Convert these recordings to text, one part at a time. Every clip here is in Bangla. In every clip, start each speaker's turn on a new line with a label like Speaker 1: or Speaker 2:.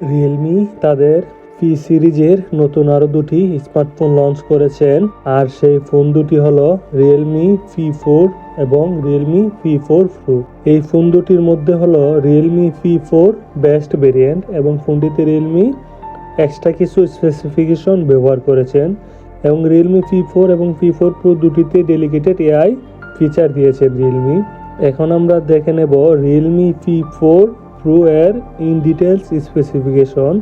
Speaker 1: রিয়েলমি তাদের পি সিরিজের নতুন আরও দুটি স্মার্টফোন লঞ্চ করেছেন। আর সেই ফোন দুটি হলো রিয়েলমি পি ফোর এবং রিয়েলমি পি ফোর প্রো এই ফোন দুটির মধ্যে হলো Realme P four best variant এবং ফোনটিতে রিয়েলমি এক্সট্রা কিছু স্পেসিফিকেশন ব্যবহার করেছেন এবং রিয়েলমি পি ফোর এবং পি ফোর প্রো দুটিতে ডেলিকেটেড এআই ফিচার দিয়েছেন রিয়েলমি এখন আমরা দেখে নেব রিয়েলমি পি ফোর প্রো এর in details specification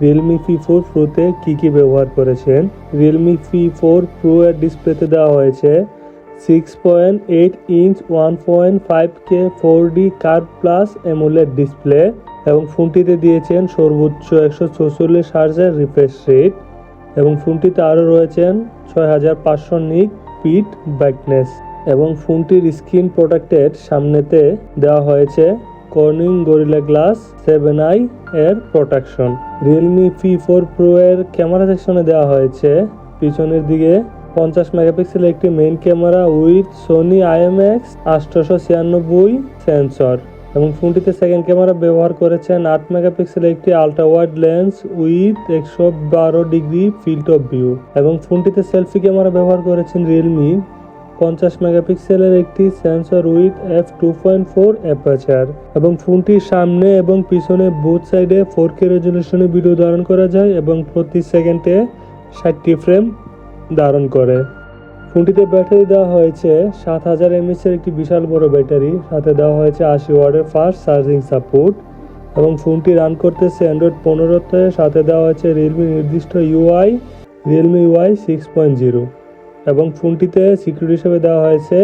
Speaker 1: Realme P four প্রোতে কী কী ব্যবহার করেছেন? রিয়েলমি পি ফোর প্রো এর ডিসপ্লেতে দেওয়া হয়েছে six point eight inch one point five K four D curve plus AMOLED display এবং ফোনটিতে দিয়েছেন সর্বোচ্চ একশো চৌচল্লিশ হার্জের রিফ্রেশ রেট এবং ফোনটিতে আরও রয়েছেন ছয় হাজার পাঁচশো নিক পিট ব্রাইটনেস এবং ফোনটির স্ক্রিন প্রোটেক্টেড সামনেতে দেওয়া হয়েছে Corning Gorilla Glass seven I এর protection Realme P four pro এর ক্যামেরা সেকশনে দেওয়া হয়েছে। পিছনের দিকে পঞ্চাশ মেগাপিক্সেল একটি main camera with Sony IMX আটশোশো ছিয়ানব্বই সেন্সর এবং ফোনটিতে সেকেন্ড ক্যামেরা ব্যবহার করেছেন আট মেগাপিক্সেল একটি আলট্রা ওয়াইড লেন্স উইথ একশো বারো ডিগ্রি ফিল্ড অফ ভিউ এবং ফোনটিতে সেলফি ক্যামেরা ব্যবহার করেছেন রিয়েলমি পঞ্চাশ মেগাপিক্সেলের একটি sensor with F two point four aperture এবং ফোনটির সামনে এবং পিছনে বোথ সাইডে ফোর কে রেজলিউশনে ভিডিও ধারণ করা যায় এবং প্রতি সেকেন্ডে ষাটটি ফ্রেম ধারণ করে। ফোনটিতে ব্যাটারি দেওয়া হয়েছে সাত হাজার এমএস এর একটি বিশাল বড় ব্যাটারি, সাথে দেওয়া হয়েছে আশি ওয়ার্ডের ফাস্ট চার্জিং সাপোর্ট এবং ফোনটি রান করতেছে অ্যান্ড্রয়েড পনেরোতে, সাথে দেওয়া হয়েছে রিয়েলমি নির্দিষ্ট UI Realme UI six point zero এবং ফোনটিতে সিকিউরিটি হিসেবে দেওয়া হয়েছে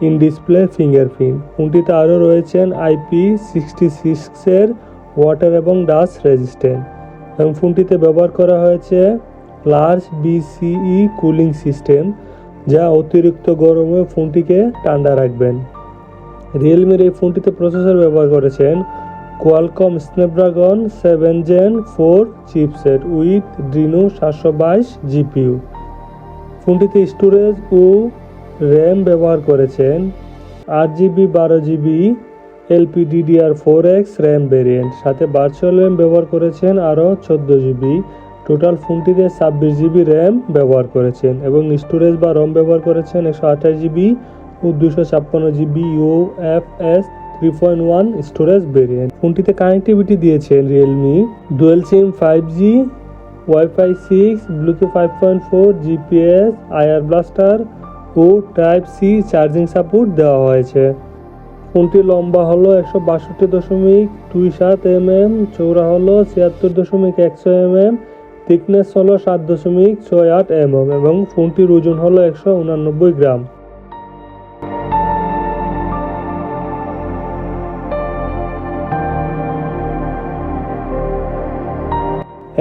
Speaker 1: ইন ডিসপ্লে ফিঙ্গারপ্রিন্ট ফোনটিতে আরও রয়েছেন আইপি সিক্সটি সিক্সের ওয়াটার এবং ডাস্ট রেজিস্ট্যান্ট এবং ফোনটিতে ব্যবহার করা হয়েছে লার্জ বিসিই কুলিং সিস্টেম যা অতিরিক্ত গরমে ফোনটিকে ঠান্ডা রাখবেন। রিয়েলমির এই ফোনটিতে প্রসেসর ব্যবহার করেছেন Qualcomm Snapdragon seven gen four chipset with Adreno সাতশো বাইশ জিপিইউ ফোনটিতে স্টোরেজ ও র্যাম ব্যবহার করেছেন আট জিবি বারো GB LPDDR four X RAM variant, সাথে ভার্চুয়াল র্যাম ব্যবহার করেছেন আরও চোদ্দ জিবি টোটাল ফোনটিতে ছাব্বিশ জিবি র্যাম ব্যবহার করেছেন এবং স্টোরেজ বা রম ব্যবহার করেছেন একশো আঠাশ জিবি ও দুশো ছাপ্পান্ন GB U F S three point one storage variant. ফোনটিতে কানেক্টিভিটি দিয়েছেন Realme dual SIM five G WiFi six Bluetooth five point four GPS IR blaster ও টাইপ সি চার্জিং সাপোর্ট দেওয়া হয়েছে। ফোনটি লম্বা হলো একশো বাষট্টি দশমিক দুই সাত এম এম চৌড়া হলো ছিয়াত্তর দশমিক একশো এম এম থিকনেস হলো সাত দশমিক ছয় আট এম এম এবং ফোনটির ওজন হলো একশো উনানব্বই গ্রাম।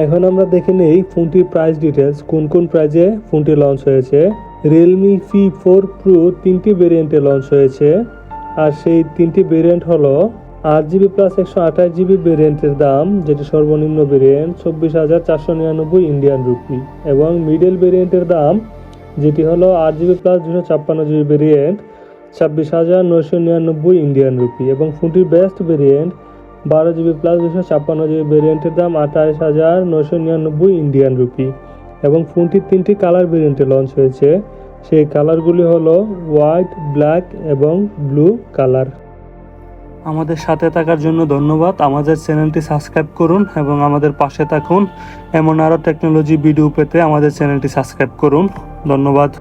Speaker 1: এখন আমরা দেখে নেই ফোনটির প্রাইস ডিটেলস কোন কোন প্রাইজে ফোনটি লঞ্চ হয়েছে। রিয়েলমি পি ফোর প্রো তিনটি ভেরিয়েন্টে লঞ্চ হয়েছে। আর সেই তিনটি ভেরিয়েন্ট হলো আট জিবি প্লাস একশো আঠাশ জিবি ভেরিয়েন্টের দাম, যেটি সর্বনিম্ন ভেরিয়েন্ট চব্বিশ হাজার চারশো নিরানব্বই ইন্ডিয়ান রুপি এবং মিডল ভেরিয়েন্টের দাম, যেটি হলো আট জিবি প্লাস দুশো ছাপ্পান্ন জিবি ভেরিয়েন্ট ছাব্বিশ হাজার নয়শো নিরানব্বই ইন্ডিয়ান রুপি এবং ফোনটির বেস্ট ভেরিয়েন্ট বারো জিবি প্লাস দুশো ছাপ্পান্ন জিবি ভেরিয়েন্টের দাম আঠাশ হাজার নশো নিরানব্বই ইন্ডিয়ান রুপি এবং ফোনটির তিনটি কালার ভেরিয়েন্টে লঞ্চ হয়েছে। সেই কালারগুলি হলো হোয়াইট ব্ল্যাক এবং ব্লু কালার আমাদের সাথে থাকার জন্য ধন্যবাদ। আমাদের চ্যানেলটি সাবস্ক্রাইব করুন এবং আমাদের পাশে থাকুন। এমন আরও টেকনোলজি ভিডিও পেতে আমাদের চ্যানেলটি সাবস্ক্রাইব করুন। ধন্যবাদ।